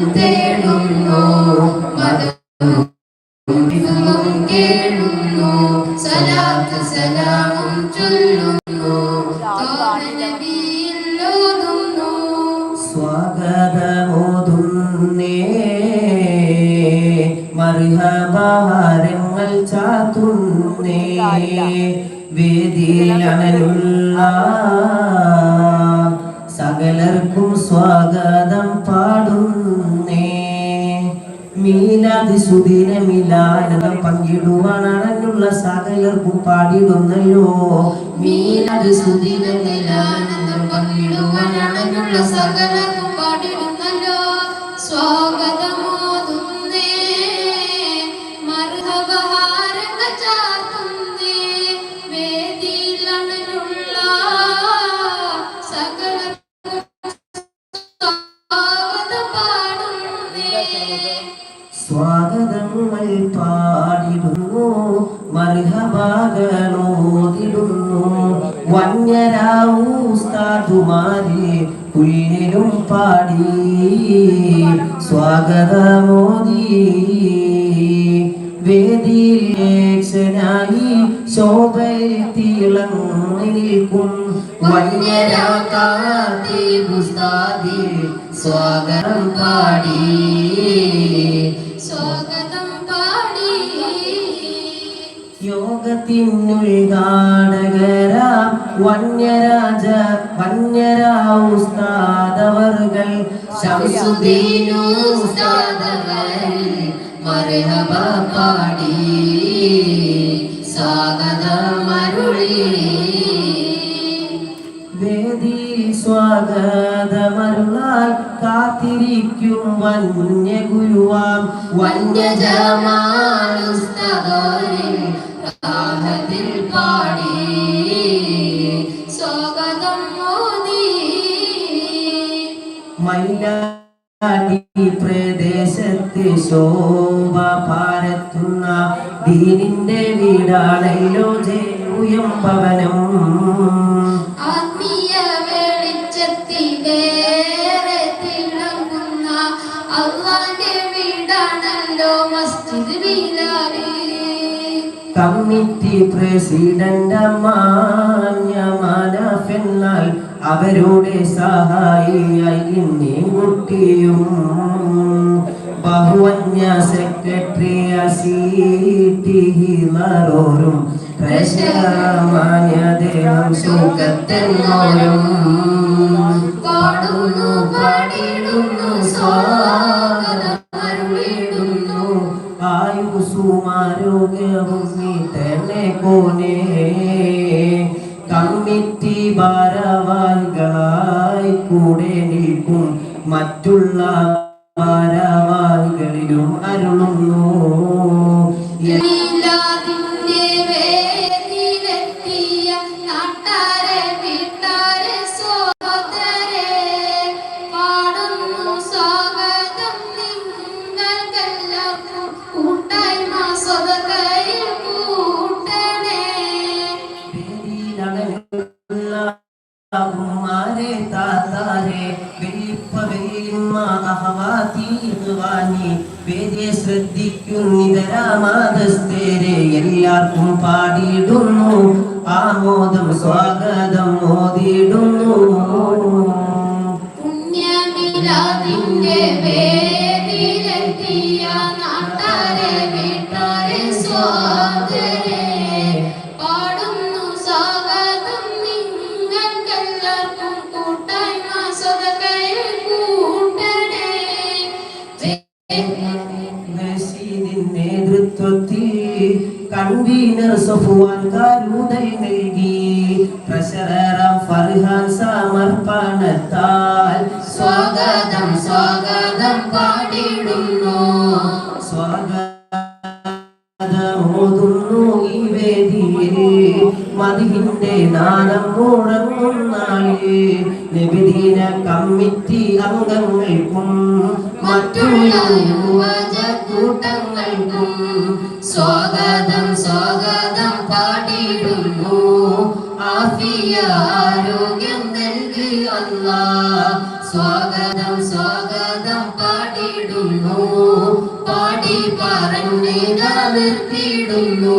തേടുന്നു മതം കേഴുന്നു സലാത്ത് സലാമും ചൊല്ലുന്നു താനബിയിലോതുന്നു സ്വാഗതമോതുന്നേ മർഹബാരങ്ങൾ ചാത്തുന്നേ വേദിയിലണലുള്ള സകലർക്കും സ്വാഗതം പാടുന്നേ. മീലാദ് സുദിന മിലാനന്ദം പങ്കിടുവാനുള്ള സകലർക്കും പാടിടുന്നല്ലോ. മീനത് സുദിനത്തിലാനന്ദം പങ്കിടുവാനുള്ള സ്വാഗതങ്ങൾ പാടിടുന്നു മർഹബാഗനോദിടുന്നു വന്യരാവുസ്താദുമാരെ കുയിലും പാടി. സ്വാഗതമോദി. വേദിയിലേക്ഷനായി ശോഭയിൽ തിളങ്ങി നിൽക്കും. വന്യരാകാത്തി പുസ്താദി സ്വാഗതം പാടി. സ്വാഗതം പാടി. യോഗത്തിനുൾഗാടകര വന്യരാജ വന്യരാവുസ്താദവർകൾ ശംസുദീനുസ്താദവർ മർഹബ പാടി സ്വാഗതമരുളി വേദി സ്വാഗതമരുളാൽ കാത്തിരിക്കും വന്യ ഗുരുവാം വന്യജമാലുസ്തോരിൽ രാഹത്തിൽ പാടി സ്വാഗതം മോദി. മൈലാടി പ്രദേശത്ത് ശോഭ പാരത്തുന്ന ദീനിന്റെ വീടാണല്ലോ ഭവനം ആത്മീയ കമ്മിറ്റി പ്രസിഡന്റ് മാന്യമാനഫെന്നാൽ അവരുടെ സഹായിയായി ഇന്നീ കുട്ടിയും ബഹുവന്യ സെക്രട്ടറി അസീറ്റിഹിമറോരും പ്രശമാന്യദേഹം സുഖത്തെന്നോരും. പാടുന്നു പാടിടുന്നു സ്വാഗതം ആയുസുമാരോഗ്യവും നീ തന്നെ കോനേ. കമ്മിറ്റി ഭാരവാഹികളായി കൂടെ നിൽക്കും. മറ്റുള്ള ഭാരവാഹികളിലും അരുളുന്നു. ഇഖ്വാനി വേദിയെ ശ്രദ്ധിക്കുന്നിതരാമാതസ്തേരെ എല്ലാവർക്കും പാടിയിടുന്നു. ആമോദം സ്വാഗതം മോദിയിടുന്നു. പുണ്യമില്ലാതിന്റെ വേദിയിലെത്തിയ നേതൃത്വത്തിൽ കൺവീനർ സഫുവാൻ കാരൂതൽ നൽകി. ട്രഷറർ ഫർഹാൻ സമർപ്പണത്താൽ സ്വാഗതം സ്വാഗതം പാടിടുന്നു സ്വാഗതമോതുന്നു ഈ വേദിയിൽ. മതിഹിന്റെ നാളം മുഴങ്ങും നാളിൽ. നിബിദീന കമ്മിറ്റി അംഗങ്ങൾക്കും മറ്റുള്ള യുവജ കൂട്ടങ്ങൾക്കും സ്വാഗതം സ്വാഗതം ആഫിയ ആരോഗ്യം നൽകി അല്ലാ സ്വാഗതം സ്വാഗതം പാടിടുന്നു പാടി പറഞ്ഞിതാ നിർത്തിയിടുന്നു